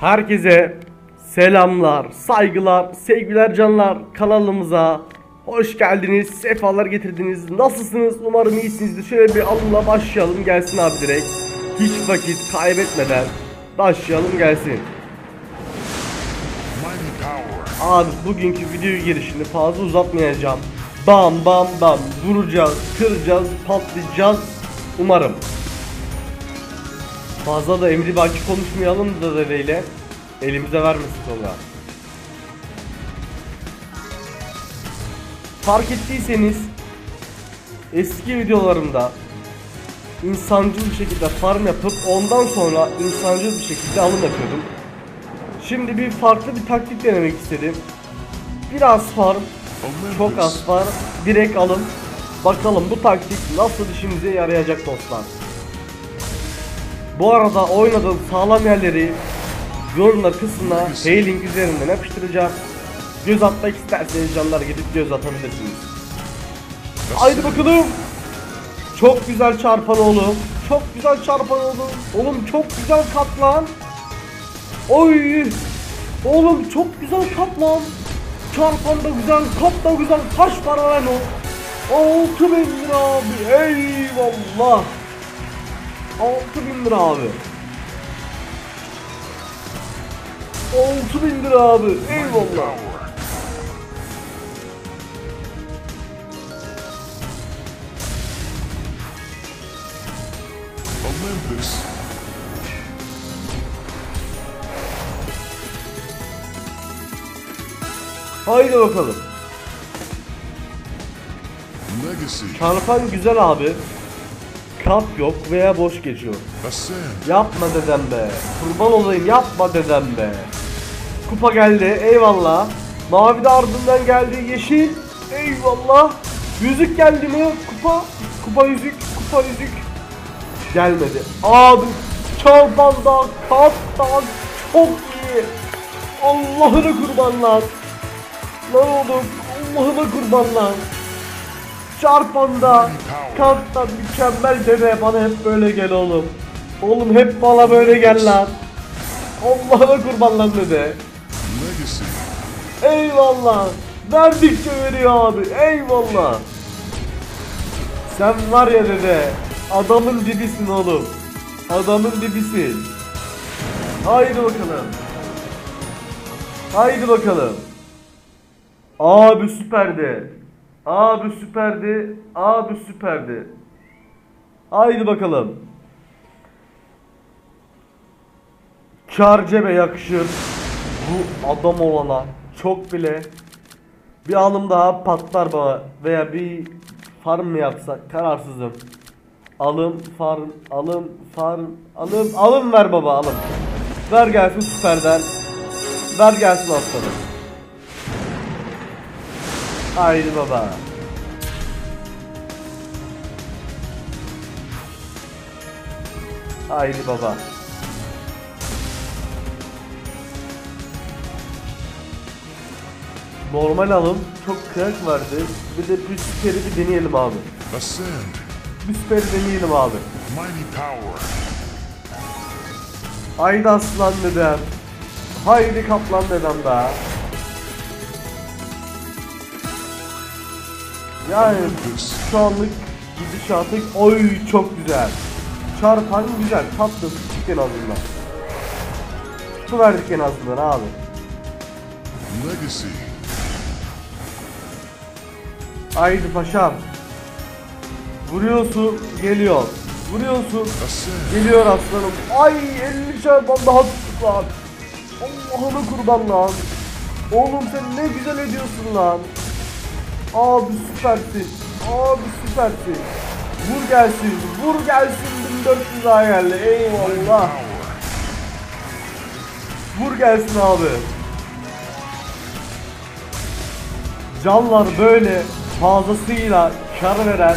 Herkese selamlar, saygılar, sevgiler canlar kanalımıza hoş geldiniz, sefalar getirdiniz. Nasılsınız? Umarım iyisinizdir. Şöyle bir alımla başlayalım gelsin abi direkt. Hiç vakit kaybetmeden başlayalım gelsin. Abi bugünkü video girişini fazla uzatmayacağım. Bam bam bam vuracağız, kıracağız, patlayacağız. Umarım. Fazla da emri baki konuşmayalım da dedeyle. Elimize vermesin sonra. Fark ettiyseniz eski videolarımda insancıl bir şekilde farm yapıp ondan sonra insancıl bir şekilde alım yapıyordum. Şimdi bir farklı bir taktik denemek istedim. Biraz farm, çok az farm, direkt alım. Bakalım bu taktik nasıl işimize yarayacak dostlar. Bu arada oynadığım sağlam yerleri yorumlar kısmına Hailing üzerinden yapıştıracağım. Göz atmak isterseniz canlar gidip göz atabilirsiniz. Haydi bakalım. Çok güzel çarpan oğlum. Çok güzel çarpan oğlum. Oğlum çok güzel katlan. Oy! Oğlum çok güzel kap lan. Çarpan da güzel, kap da güzel. Kaç para lan o? 6000 lira abi. Eyvallah. 6000 lira abi. 6000 lira abi. Eyvallah. Olympus. Haydi bakalım. Legacy. Çarpan güzel abi. Kap yok veya boş geçiyor. Yapma dedem be. Kurban olayım yapma dedem be. Kupa geldi eyvallah. Mavi de ardından geldi yeşil. Eyvallah. Yüzük geldi mi? Kupa. Kupa yüzük. Kupa yüzük. Gelmedi. Abi çarpanda kaptan çok iyi. Allah'ını kurbanlar. Lan oğlum Allah'ına kurbanlar. Çarpanda kaptan mükemmel dede bana hep böyle gel oğlum. Oğlum hep bana böyle gel lan. Allah'ına kurban lan dede. Eyvallah. Verdikçe veriyor abi. Eyvallah. Sen var ya dede. Adamın dibisin oğlum. Adamın dibisin. Haydi bakalım. Haydi bakalım. Abi süperdi. Abi süperdi. Abi süperdi. Haydi bakalım. Çarcebe yakışır. Bu adam olana çok bile bir alım daha patlar bana veya bir farm mı yapsak kararsızım. Alım, farm, alım, farm, alım, alım ver baba alım. Ver gelsin süperden. Ver gelsin aslanım. Haydi baba. Haydi baba. Normal alım çok kıyak vardı. Bir de bir süperi bir deneyelim abi. Ascend. Bir süperi deneyelim abi. Mighty power. Haydi aslan dedem. Haydi kaplan dedem daha. Yani şu anlık gidişatı oy çok güzel. Çarpan güzel. Tatlı küçük en azından. Su verdik en azından abi. Legacy. Haydi paşam. Vuruyorsun geliyor. Vuruyorsun. Geliyor aslanım. Ay 50 çarpan daha tuttuk lan. Allah'ını kurban lan. Oğlum sen ne güzel ediyorsun lan. Abi süpersin. Abi süpersin. Vur gelsin. Vur gelsin. 1400 daha geldi. Eyvallah. Vur gelsin abi. Canlar böyle fazlasıyla kar veren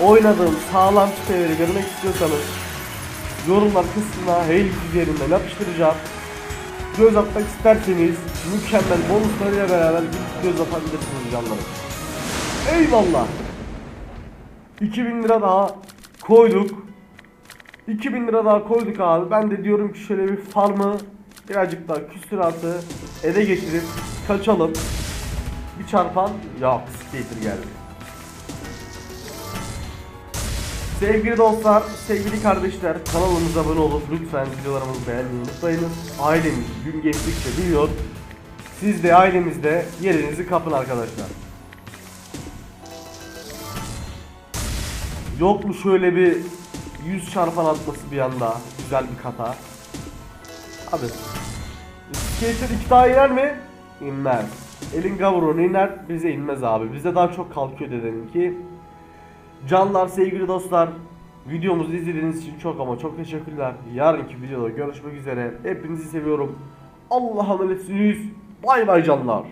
oynadığım sağlam siteleri görmek istiyorsanız yorumlar kısmına Hail üzerinden yapıştıracağım. Göz atmak isterseniz mükemmel bonuslarıyla beraber gidip göz atabilirsiniz canlarım. Eyvallah. 2000 lira daha koyduk. 2000 lira daha koyduk abi. Ben de diyorum ki şöyle bir farmı birazcık daha küsuratı ele geçirip kaçalım. Bir çarpan yok skater geldi. Sevgili dostlar, sevgili kardeşler kanalımıza abone olup lütfen videolarımızı beğenmeyi unutmayınız. Ailemiz gün geçtikçe büyüyor. Siz de ailemizde yerinizi kapın arkadaşlar. Yok mu şöyle bir 100 çarpan atması bir anda güzel bir kata. Abi Skater iki daha iner mi? İnmez. Elin gavurunu iner bize inmez abi. Bize daha çok kalkıyor dedim ki. Canlar sevgili dostlar videomuzu izlediğiniz için çok ama çok teşekkürler. Yarınki videoda görüşmek üzere. Hepinizi seviyorum. Allah'a emanetsiniz. Bay bay canlar.